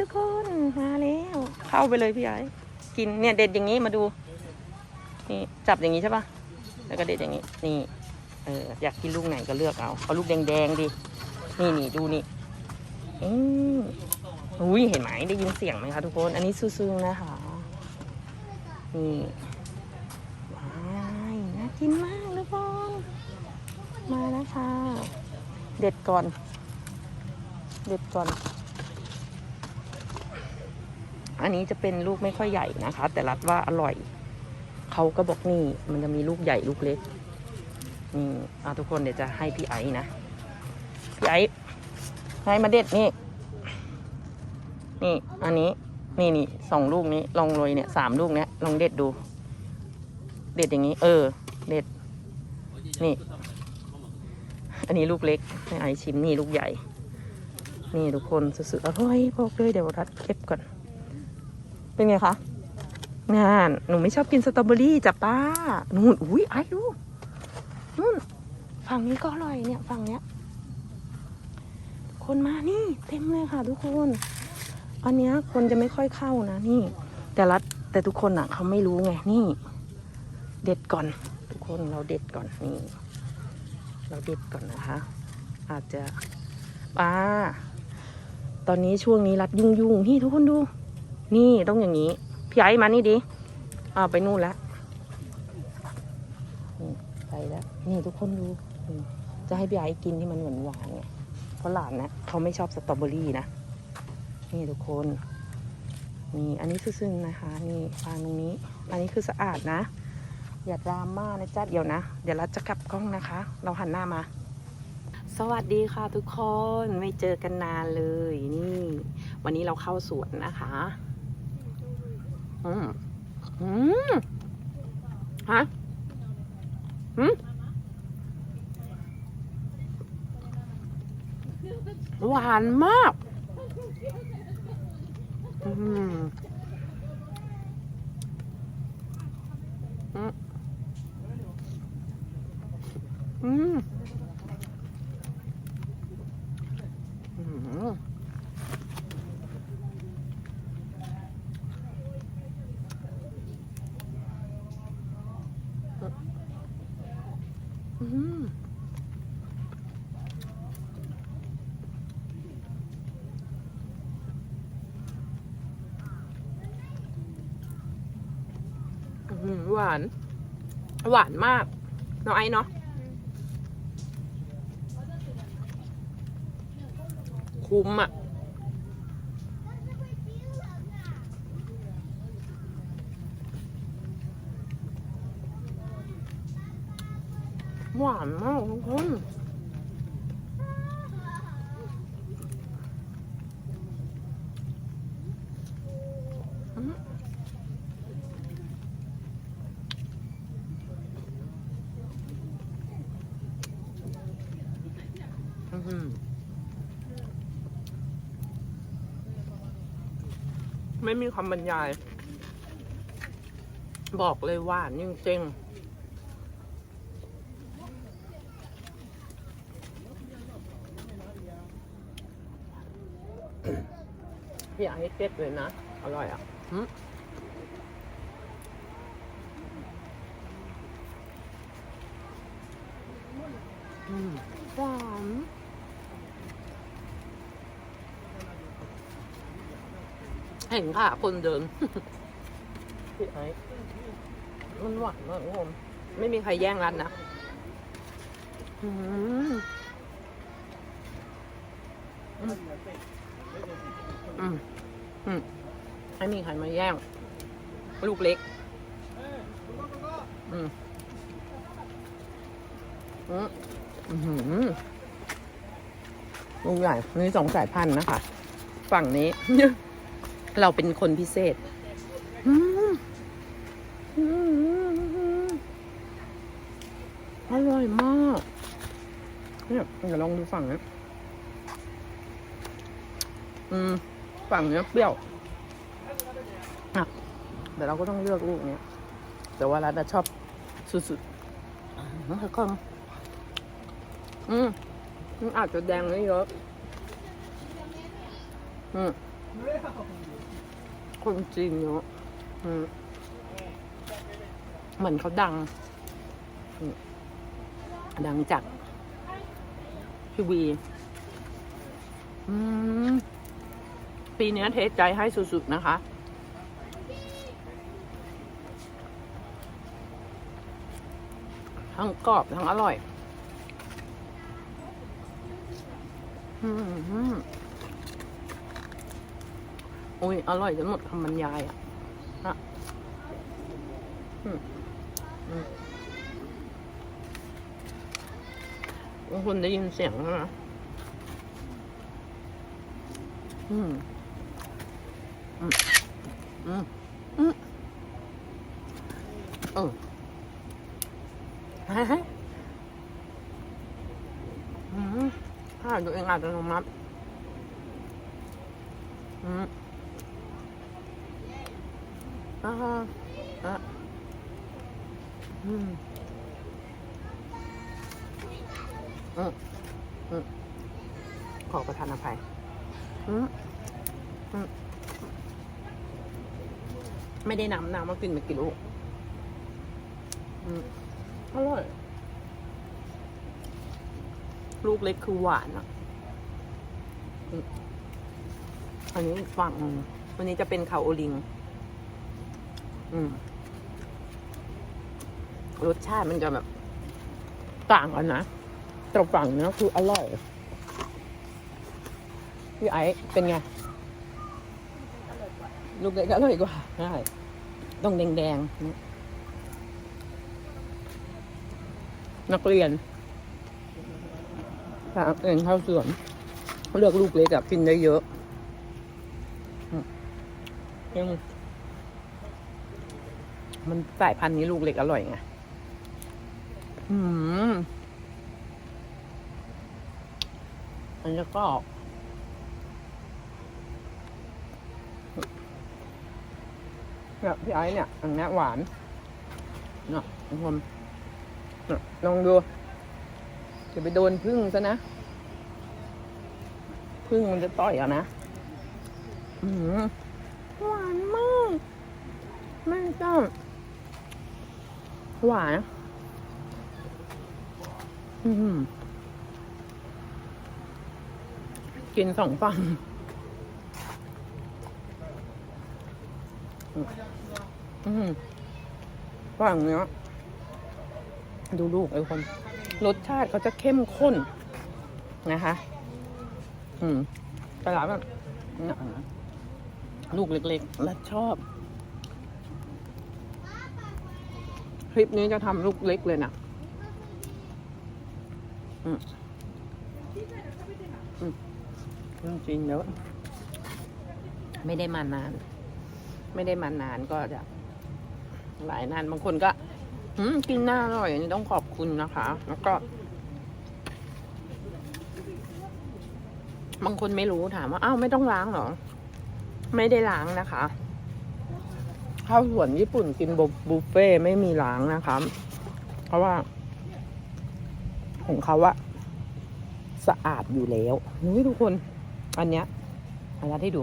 ทุกคนมาแล้ว เข้าไปเลยพี่ไอ้กินเนี่ยเด็ดอย่างนี้มาดูนี่จับอย่างนี้ใช่ปะแล้วก็เด็ดอย่างนี้ นี่เอออยากกินลูกไหนก็เลือกเอาเอาลูกแดงๆดินี่นี่ดูนี่อืมอุ้ยเห็นไหมได้ยินเสียงไหมคะทุกคน อันนี้ซึ้งๆนะคะนี่ว้ายน่ากินมากทุกคนมาแล้วค่ะเด็ดก่อน เด็ดก่อน อันนี้จะเป็นลูกไม่ค่อยใหญ่นะคะ แต่รัดว่าอร่อย เขาก็บอกนี่ มันจะมีลูกใหญ่ลูกเล็ก นี่เอาทุกคนเดี๋ยวจะให้พี่ไอ้นะ พี่ไอ้ให้มาเด็ดนี่ นี่ อันนี้ นี่นี่สองลูกนี้ ลองโรยเนี่ยสามลูกเนี้ย ลองเด็ดดู เด็ดอย่างนี้ เออ เด็ด นี่ อันนี้ลูกเล็ก ให้ไอชิมนี่ลูกใหญ่ นี่ทุกคนสุดๆอร่อยบอกเลยเดี๋ยวรัดเก็บก่อน เป็นไงคะงานหนูไม่ชอบกินสตรอเบอรี่จ้ะป้านู่นอุ้ยไอ้ดูนู่นฝั่งนี้ก็อร่อยเนี่ยฝั่งเนี้ย คนมานี่ เต็มเลยค่ะ ทุกคน อันเนี้ยคนจะไม่ค่อยเข้านะนี่ แต่รัดแต่ทุกคนอะ เขาไม่รู้ไงนี่ เด็ดก่อน ทุกคนเราเด็ดก่อนนี่ เราเด็ดก่อนนะคะ อาจจะอ่าตอนนี้ช่วงนี้รัดยุ่งยุ่งๆนี่ทุกคนดู นี่ต้องอย่างนี้ พี่ไอ้มานี่ดิอ้าวไปนู่นแล้วไปแล้ว นี่ทุกคนดู จะให้พี่ไอ้กินที่มันหวานหวานๆไงเพราะหลานนะเขาไม่ชอบสตรอเบอรี่นะ นี่ทุกคนนี่อันนี้ซึ้งๆนะคะ นี่ฟางตรงนี้ อันนี้คือสะอาดนะ อย่าดราม่านะจ๊ะเดี๋ยวนะ เดี๋ยวเราจะกลับกล้องนะคะ เราหันหน้ามา สวัสดีค่ะทุกคน ไม่เจอกันนานเลย นี่ วันนี้เราเข้าสวนนะคะ อืมอืมฮะอืมหวานมาก อืมอืมอืมอืมอืมอืม หวาน หวานมากน้องไอ้เนาะคุ้มอะหวานมากทุกคน ไม่มีคำบรรยาย บอกเลยหวานจริงๆพี่ไอ้เก็บเลยนะ อร่อยอะหึอืมหวาน เห็นค่ะ คนเดินพี่ไอ้มันหวานมากทุกคนไม่มีใครแย่งรันนะอืมอืมไม่มีใครมาแย่ง ลูกเล็ก อืมอืมอื้อหือลูกใหญ่นี่สองสายพันธุ์นะคะ ฝั่งนี้ เราเป็นคนพิเศษอร่อยมากเนี่ยเดี๋ยวลองดูฝั่งนี้อืม ฝั่งเนี้ยเปรี้ยวอะเดี๋ยวเราก็ต้องเลือกลูกเนี้ย แต่ว่ารัฐอะชอบสุดๆแล้วก็อืมมันอาจจะแดงไม่เยอะ อืม คนจีนเยอะเหมือนเขาดัง ดังจากทีวีปีนี้เทสใจให้สุดๆนะคะ ทั้งกรอบทั้งอร่อย อืม อ้ย อร่อยจนหมดคำบรรยายอะอะอืมคนได้ยินเสียงไหมนะอืม อืม อืม อืมเออฮะอืมถ้าตัวเองอาจจะลงมัดอืม อ่าฮะอะอืมอืมอืมขอประทานอภัยอืมอืมไม่ได้น้ำน้ำมากินไปกี่ลูกอืมอร่อยลูกเล็กคือหวานอะอืมอันนี้ฝั่งวันนี้จะเป็นเขาโอลิง รสชาติมันจะแบบ ต่างกันนะแต่ฝั่งเนี้ยคืออร่อย พี่ไอซ์เป็นไง ลูกเล็กอร่อยกว่าใช่ต้องแดงๆนะนักเรียนถ้าเองเข้าสวนเลือกลูกเล็กอะกินได้เยอะยัง มันสายพันธุ์นี้ลูกเล็กอร่อยไงอืมอันนี้ก็เนี่ยพี่ไอ้เนี่ย อันนี้หวานเนาะทุกคนลองดูจะไปโดนพึ่งซะนะ พึ่งมันจะต่อยอะนะอืมหวานมากแม่เจ้า หวาน อืมกินสองฝั่งอืมฝั่งเนี้ย ดูลูกไอ้คน รสชาติเขาจะเข้มข้น นะคะ อืมแต่ละแบบลูกเล็กๆ และชอบ คลิปนี้จะทำลูกเล็กเลยนะอืมอืมจริงๆแล้วไม่ได้มานาน ไม่ได้มานานก็จะ หลายนานบางคนก็อืมกินหน้าอร่อยอันนี้ต้องขอบคุณนะคะ แล้วก็ บางคนไม่รู้ถามว่าอ้าวไม่ต้องล้างเหรอ ไม่ได้ล้างนะคะ ข้าวสวนญี่ปุ่นกินบุฟเฟ่ไม่มีล้างนะคะเพราะว่า ของเขาอะสะอาดอยู่แล้วนี่ทุกคน อันเนี้ยอาจารย์ให้ดู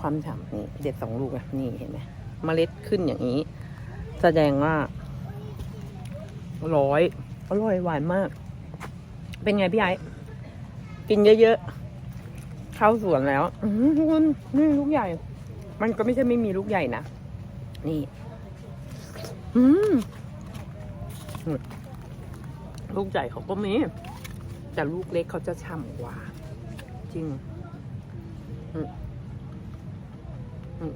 ความฉ่ำนี่เด็ดสองลูกอะนี่เห็นไหมเมล็ดขึ้นอย่างนี้ แสดงว่าร้อยอร่อยหวานมาก เป็นไงพี่ไอ้กินเยอะๆเข้าสวนแล้วทุกคนนี่ลูกใหญ่ มันก็ไม่ใช่ไม่มีลูกใหญ่นะ นี่ อืมลูกใหญ่เขาก็มี แต่ลูกเล็กเขาจะฉ่ำกว่า จริงอืมอืม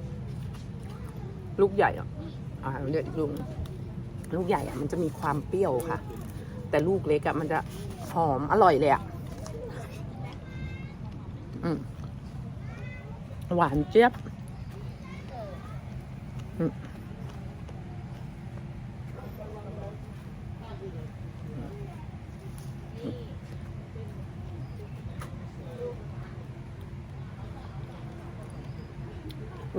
ลูกใหญ่อะอ่าเดี๋ยวอีกลูกหนึ่งลูกใหญ่อะ มันจะมีความเปรี้ยวค่ะ แต่ลูกเล็กอะ มันจะหอมอร่อยเลยอะอืมหวานเจี๊ยบ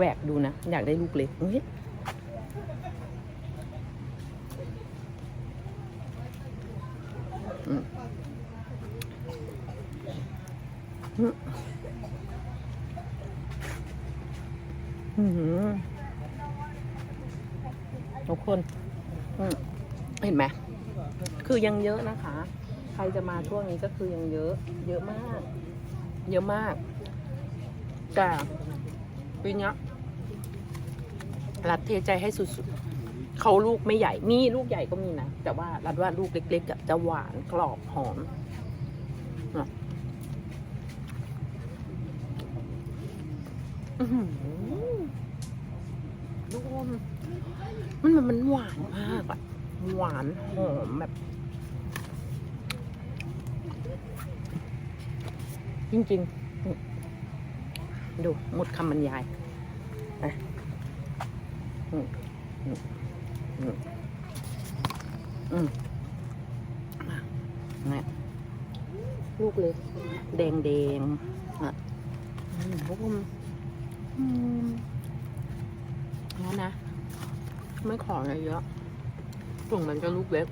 หวกดูนะ อยากได้ลูกเล็กเฮ้ยอือืมอื้อหือทุกคนเห็นไหม คือยังเยอะนะคะ ใครจะมาช่วงนี้ก็คือยังเยอะ เยอะมาก เยอะมากแต่ปีนี้ รัดเทใจให้สุดๆเขาลูกไม่ใหญ่มีลูกใหญ่ก็มีนะ แต่ว่ารัดว่าลูกเล็กๆจะหวานกรอบหอมอะอื้อหือดูมันมันมันหวานมากอะหวานหอมแบบ จริง ๆ ดูหมดคำบรรยายอะ นี่ลูกเล็กแดงแดงอะอืมพวกมันแล้วนะ ไม่ขออะไรเยอะส่งมันจะลูกเล็ก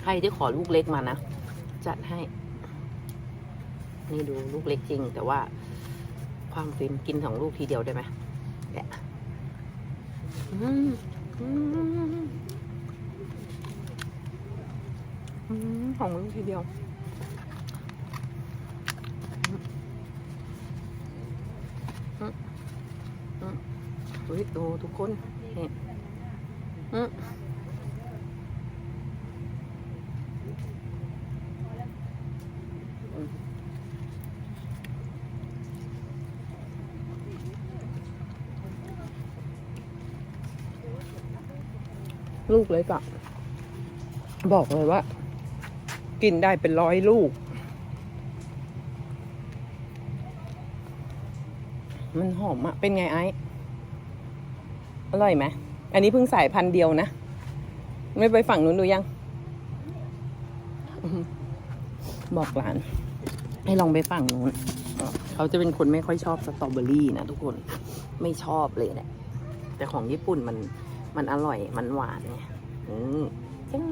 ใครที่ขอลูกเล็กมานะ จัดให้ นี่ดูลูกเล็กจริง แต่ว่าความฟินกินสองลูกทีเดียวได้ไหมแกะ หอมลูกทีเดียวอืมอืมอุ้ยโตทุกคนนี่อืม ลูกเล็กะบอกเลยว่า กินได้เป็นร้อยลูก มันหอมอะเป็นไงไอ้อร่อยไหมอันนี้เพิ่งสายพันธุ์เดียวนะ ไม่ไปฝั่งนู้นดูยัง บอกหลาน ให้ลองไปฝั่งนู้น เขาจะเป็นคนไม่ค่อยชอบสตรอเบอรี่นะทุกคน ไม่ชอบเลยเนี่ยแต่ของญี่ปุ่นมัน มันอร่อย มันหวานไงอืมจัง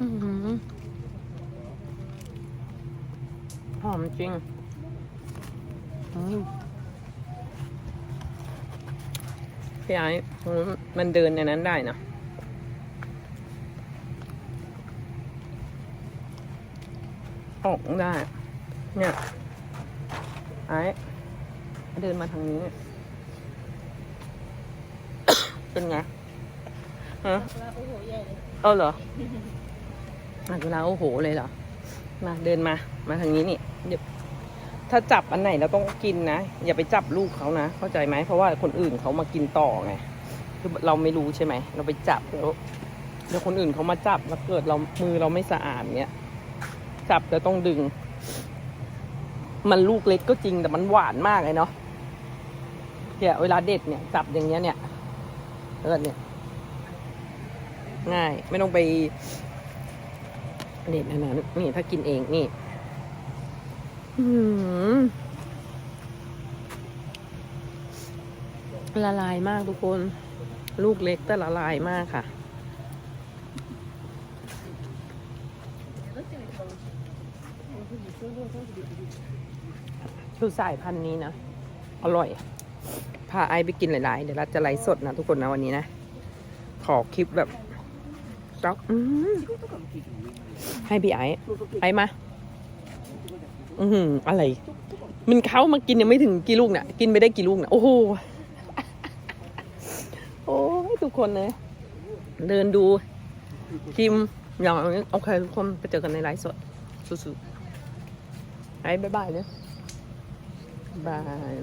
อื้อหือหอมจริงอืมพี่ไอ้อืมมันเดินในนั้นได้นะออกได้ เนี่ย ไอ้เดินมาทางนี้เป็นไงฮะเออเหรออะเวลาโอ้โหเลยเหรอ มาเดินมา มาทางนี้นี่เดี๋ยวถ้าจับอันไหนเราต้องกินนะ อย่าไปจับลูกเขานะ เข้าใจไหม เพราะว่าคนอื่นเขามากินต่อไง คือเราไม่รู้ใช่ไหม เราไปจับแล้วเดี๋ยวคนอื่นเขามาจับแล้วเกิดเรา มือเราไม่สะอาดเนี้ย จับแล้วต้องดึง มันลูกเล็กก็จริงแต่มันหวานมากเลยเนาะเนี่ยเวลาเด็ดเนี่ยจับอย่างเงี้ยเนี่ย เออเนี่ย ง่าย ไม่ต้องไปเด็ดอันนั้นนี่ถ้ากินเองนี่ละลายมากทุกคน ลูกเล็กแต่ละลายมากค่ะ คือสายพันธุ์นี้นะ อร่อย พาไอไปกินหลายๆ เดี๋ยวเราจะไลฟ์สดนะทุกคนนะวันนี้นะ ขอคลิปแบบจ๊อกให้พี่ไอไอมา อืออะไร มันเขามากินยังไม่ถึงกี่ลูกเนี่ยกินไปได้กี่ลูกเนี่ยโอ้โห โอ้ยทุกคนเลยเดินดูคิมอย่างนี้โอเคทุกคนไปเจอกันในไลฟ์สดสู้ๆไอ้บ๊ายบายเลยบาย